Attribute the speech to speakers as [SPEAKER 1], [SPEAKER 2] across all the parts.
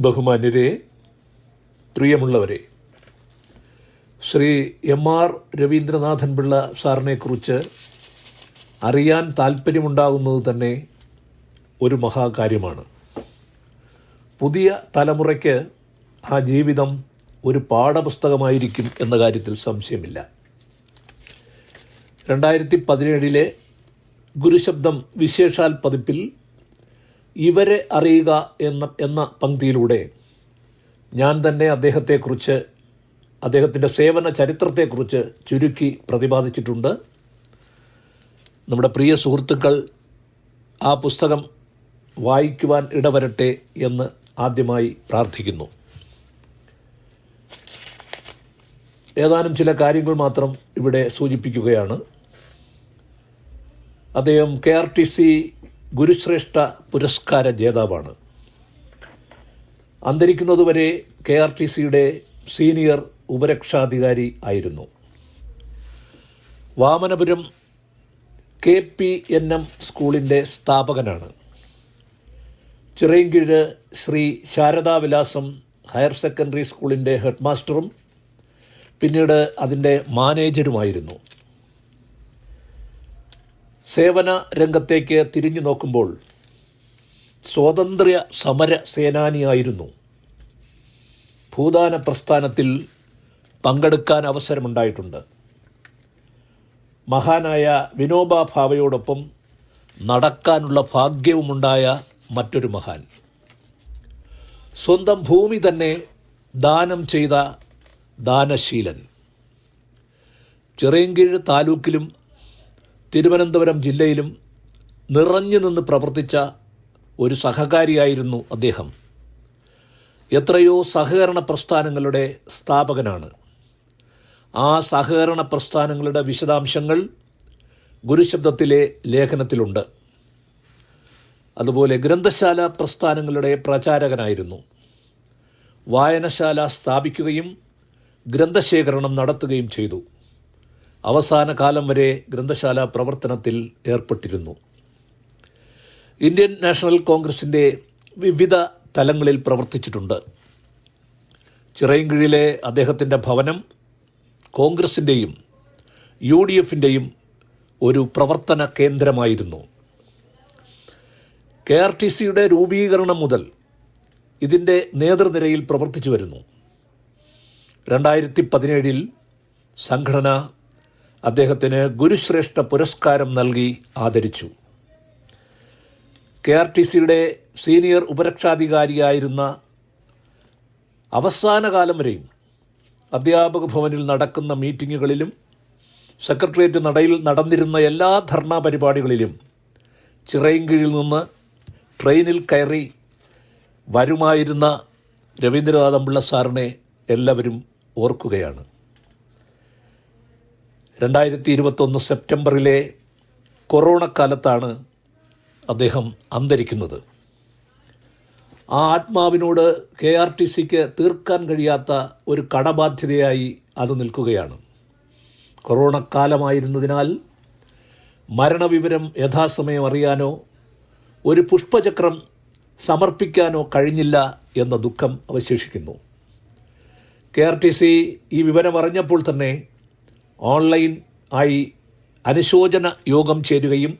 [SPEAKER 1] ബഹുമാന്യരെ പ്രിയമുള്ളവരെ Shri M R Raveendranathan Pillai സാറിനെക്കുറിച്ച് അറിയാൻ താല്പര്യമുണ്ടാകുന്നത് തന്നെ ഒരു മഹാകാര്യമാണ്. പുതിയ തലമുറയ്ക്ക് ആ ജീവിതം ഒരു പാഠപുസ്തകമായിരിക്കും എന്ന കാര്യത്തിൽ സംശയമില്ല. രണ്ടായിരത്തി പതിനേഴിലെ ഗുരുശബ്ദം വിശേഷാൽ പതിപ്പിൽ ഇവരെ അറിയുക എന്ന എന്ന പങ്ക്തിയിലൂടെ ഞാൻ തന്നെ അദ്ദേഹത്തെക്കുറിച്ച് അദ്ദേഹത്തിന്റെ സേവന ചരിത്രത്തെക്കുറിച്ച് ചുരുക്കി പ്രതിപാദിച്ചിട്ടുണ്ട്. നമ്മുടെ പ്രിയ സുഹൃത്തുക്കൾ ആ പുസ്തകം വായിക്കുവാൻ ഇടവരട്ടെ എന്ന് ആദ്യമായി പ്രാർത്ഥിക്കുന്നു. ഏതാനും ചില കാര്യങ്ങൾ മാത്രം ഇവിടെ സൂചിപ്പിക്കുകയാണ്. അദ്ദേഹം K R T C Gurushreshta പുരസ്കാര ജേതാവാണ്. അന്തരിക്കുന്നതുവരെ കെ ആർ ടി സിയുടെ സീനിയർ ഉപരക്ഷാധികാരി ആയിരുന്നു. Vamanapuram K P N M സ്കൂളിന്റെ സ്ഥാപകനാണ്. ചിറയൻകീഴ് ശ്രീ ശാരദാവിലാസം ഹയർ സെക്കൻഡറി സ്കൂളിന്റെ ഹെഡ്മാസ്റ്ററും പിന്നീട് അതിന്റെ മാനേജരുമായിരുന്നു. സേവന രംഗത്തേക്ക് തിരിഞ്ഞു നോക്കുമ്പോൾ സ്വാതന്ത്ര്യ സമര സേനാനിയായിരുന്നു. ഭൂദാന പ്രസ്ഥാനത്തിൽ പങ്കെടുക്കാൻ അവസരമുണ്ടായിട്ടുണ്ട്. മഹാനായ വിനോബ ഭാവയോടൊപ്പം നടക്കാനുള്ള ഭാഗ്യവുമുണ്ടായ മറ്റൊരു മഹാൻ. സ്വന്തം ഭൂമി തന്നെ ദാനം ചെയ്ത ദാനശീലൻ. ചെറിയങ്കീഴ് താലൂക്കിലും തിരുവനന്തപുരം ജില്ലയിലും നിറഞ്ഞു നിന്ന് പ്രവർത്തിച്ച ഒരു സഹകാരിയായിരുന്നു അദ്ദേഹം. എത്രയോ സഹകരണ പ്രസ്ഥാനങ്ങളുടെ സ്ഥാപകനാണ്. ആ സഹകരണ പ്രസ്ഥാനങ്ങളുടെ വിശദാംശങ്ങൾ ഗുരുശബ്ദത്തിലെ ലേഖനത്തിലുണ്ട്. അതുപോലെ ഗ്രന്ഥശാല പ്രസ്ഥാനങ്ങളുടെ പ്രചാരകനായിരുന്നു. വായനശാല സ്ഥാപിക്കുകയും ഗ്രന്ഥശേഖരണം നടത്തുകയും ചെയ്തു. അവസാന കാലം വരെ ഗ്രന്ഥശാല പ്രവർത്തനത്തിൽ ഏർപ്പെട്ടിരുന്നു. ഇന്ത്യൻ നാഷണൽ കോൺഗ്രസിന്റെ വിവിധ തലങ്ങളിൽ പ്രവർത്തിച്ചിട്ടുണ്ട്. ചിറയൻകീഴിലെ അദ്ദേഹത്തിന്റെ ഭവനം കോൺഗ്രസിന്റെയും യു ഡി എഫിന്റെയും ഒരു പ്രവർത്തന കേന്ദ്രമായിരുന്നു. കെ ആർ ടി സിയുടെ രൂപീകരണം മുതൽ ഇതിന്റെ നേതൃനിരയിൽ പ്രവർത്തിച്ചു വരുന്നു. രണ്ടായിരത്തി പതിനേഴിൽ സംഘടന അദ്ദേഹത്തിന് ഗുരുശ്രേഷ്ഠ പുരസ്കാരം നൽകി ആദരിച്ചു. കെ ആർ ടി സിയുടെ സീനിയർ ഉപരക്ഷാധികാരിയായിരുന്ന അവസാന കാലം വരെയും അധ്യാപക ഭവനിൽ നടക്കുന്ന മീറ്റിങ്ങുകളിലും സെക്രട്ടേറിയറ്റ് നടയിൽ നടന്നിരുന്ന എല്ലാ ധർണാ പരിപാടികളിലും ചിറയൻകീഴിൽ നിന്ന് ട്രെയിനിൽ കയറി വരുമായിരുന്ന രവീന്ദ്രനാഥപിള്ള സാറിനെ എല്ലാവരും ഓർക്കുകയാണ്. രണ്ടായിരത്തി ഇരുപത്തൊന്ന് സെപ്റ്റംബറിലെ കൊറോണ കാലത്താണ് അദ്ദേഹം അന്തരിക്കുന്നത്. ആ ആത്മാവിനോട് കെ ആർ ടി സിക്ക് തീർക്കാൻ കഴിയാത്ത ഒരു കടബാധ്യതയായി അത് നിൽക്കുകയാണ്. കൊറോണ കാലമായിരുന്നതിനാൽ മരണവിവരം യഥാസമയം അറിയാനോ ഒരു പുഷ്പചക്രം സമർപ്പിക്കാനോ കഴിഞ്ഞില്ല എന്ന ദുഃഖം അവശേഷിക്കുന്നു. കെ ആർ ടി സി ഈ വിവരം അറിഞ്ഞപ്പോൾ തന്നെ ഓൺലൈൻ ആയി അനുശോചന യോഗം ചേരുകയും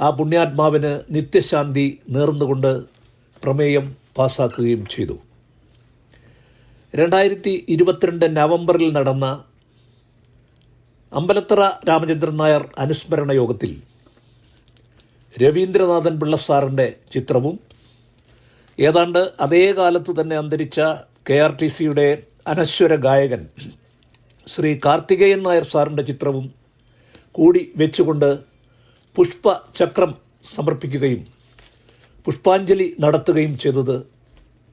[SPEAKER 1] ആ പുണ്യാത്മാവിന് നിത്യശാന്തി നേർന്നുകൊണ്ട് പ്രമേയം പാസാക്കുകയും ചെയ്തു. രണ്ടായിരത്തി ഇരുപത്തിരണ്ട് നവംബറിൽ നടന്ന അമ്പലത്തറ രാമചന്ദ്രൻ നായർ അനുസ്മരണ യോഗത്തിൽ രവീന്ദ്രനാഥൻ പിള്ള സാറിന്റെ ചിത്രവും ഏതാണ്ട് അതേ കാലത്ത് തന്നെ അന്തരിച്ച കെ ആർ ടി സിയുടെ അനശ്വര ഗായകൻ ശ്രീ കാർത്തികേയൻ നായർ സാറിന്റെ ചിത്രവും കൂടി വെച്ചുകൊണ്ട് പുഷ്പചക്രം സമർപ്പിക്കുകയും പുഷ്പാഞ്ജലി നടത്തുകയും ചെയ്തത്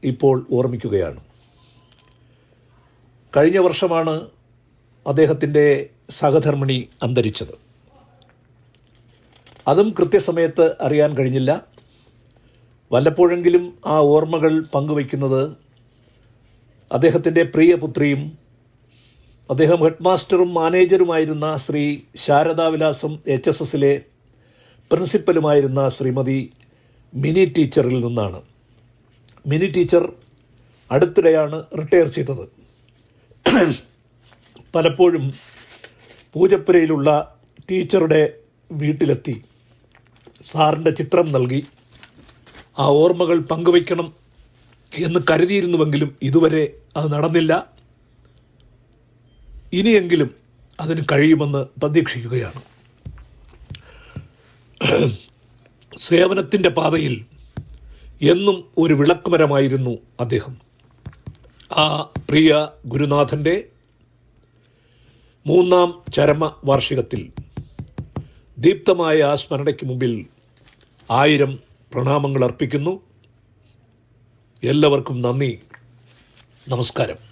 [SPEAKER 1] ഇപ്പോൾ ഓർമ്മിക്കുകയാണ്. കഴിഞ്ഞ വർഷമാണ് അദ്ദേഹത്തിന്റെ സഹധർമ്മിണി അന്തരിച്ചത്. അതും കൃത്യസമയത്ത് അറിയാൻ കഴിഞ്ഞില്ല. വല്ലപ്പോഴെങ്കിലും ആ ഓർമ്മകൾ പങ്കുവയ്ക്കുന്നത് അദ്ദേഹത്തിന്റെ പ്രിയപുത്രിയും അദ്ദേഹം ഹെഡ് മാസ്റ്ററും മാനേജറുമായിരുന്ന ശ്രീ ശാരദാവിലാസം എച്ച് എസ് എസിലെ പ്രിൻസിപ്പലുമായിരുന്ന ശ്രീമതി മിനി ടീച്ചറിൽ നിന്നാണ്. മിനി ടീച്ചർ അടുത്തിടെയാണ് റിട്ടയർ ചെയ്തത്. പലപ്പോഴും പൂജപ്പുരയിലുള്ള ടീച്ചറുടെ വീട്ടിലെത്തി. സാറിന്റെ ചിത്രം നൽകി. ആ ഓർമ്മകൾ പങ്കുവയ്ക്കണം എന്ന് കരുതിയിരുന്നുവെങ്കിലും ഇതുവരെ അത് നടന്നില്ല. ഇനിയെങ്കിലും അതിന് കഴിയുമെന്ന് പ്രതീക്ഷിക്കുകയാണ്. സേവനത്തിന്റെ പാതയിൽ എന്നും ഒരു വിളക്കുമരമായിരുന്നു അദ്ദേഹം. ആ പ്രിയ ഗുരുനാഥന്റെ മൂന്നാം ചരമ വാർഷികത്തിൽ ദീപ്തമായ ആ സ്മരണയ്ക്ക് മുമ്പിൽ ആയിരം പ്രണാമങ്ങൾ അർപ്പിക്കുന്നു. എല്ലാവർക്കും നന്ദി. നമസ്കാരം.